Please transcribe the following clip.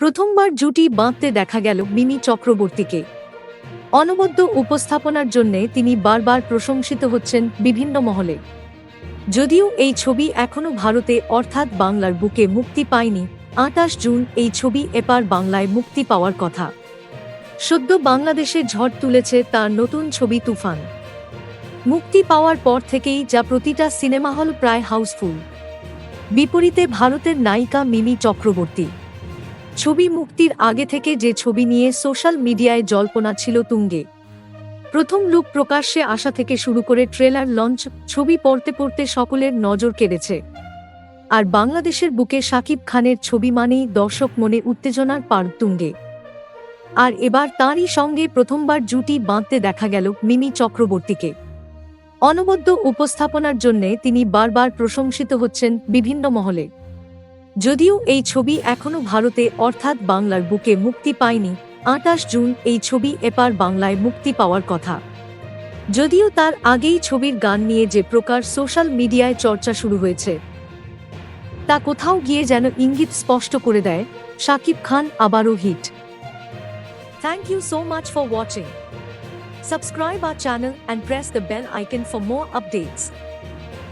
প্রথমবার জুটি বাঁধতে দেখা গেল মিমি চক্রবর্তীকে। অনবদ্য উপস্থাপনার জন্যে তিনি বারবার প্রশংসিত হচ্ছেন বিভিন্ন মহলে। যদিও এই ছবি এখনও ভারতে অর্থাৎ বাংলার বুকে মুক্তি পায়নি, আটাশ জুন এই ছবি এপার বাংলায় মুক্তি পাওয়ার কথা। সদ্য বাংলাদেশে ঝড় তুলেছে তার নতুন ছবি তুফান। মুক্তি পাওয়ার পর থেকেই যা প্রতিটা সিনেমা হল প্রায় হাউসফুল। বিপরীতে ভারতের নায়িকা মিমি চক্রবর্তী। ছবি মুক্তির আগে থেকে যে ছবি নিয়ে সোশ্যাল মিডিয়ায় জল্পনা ছিল তুঙ্গে। প্রথম লুক প্রকাশ্যে আসা থেকে শুরু করে ট্রেলার লঞ্চ, ছবি পড়তে পড়তে সকলের নজর কেড়েছে। আর বাংলাদেশের বুকে শাকিব খানের ছবি মানেই দর্শক মনে উত্তেজনার পার তুঙ্গে। আর এবার তাঁরই সঙ্গে প্রথমবার জুটি বাঁধতে দেখা গেল মিমি চক্রবর্তীকে। অনবদ্য উপস্থাপনার জন্যে তিনি বারবার প্রশংসিত হচ্ছেন বিভিন্ন মহলে। যদিও এই ছবি এখনও ভারতে অর্থাৎ বাংলার বুকে মুক্তি পায়নি, আটাশ জুন এই ছবি এপার বাংলায় মুক্তি পাওয়ার কথা। যদিও তার আগেই ছবির গান নিয়ে যে প্রকার সোশ্যাল মিডিয়ায় চর্চা শুরু হয়েছে, তা কোথাও গিয়ে যেন ইঙ্গিত স্পষ্ট করে দেয় শাকিব খান আবারও hit. Thank you so much for watching subscribe our channel and press the bell icon for more updates.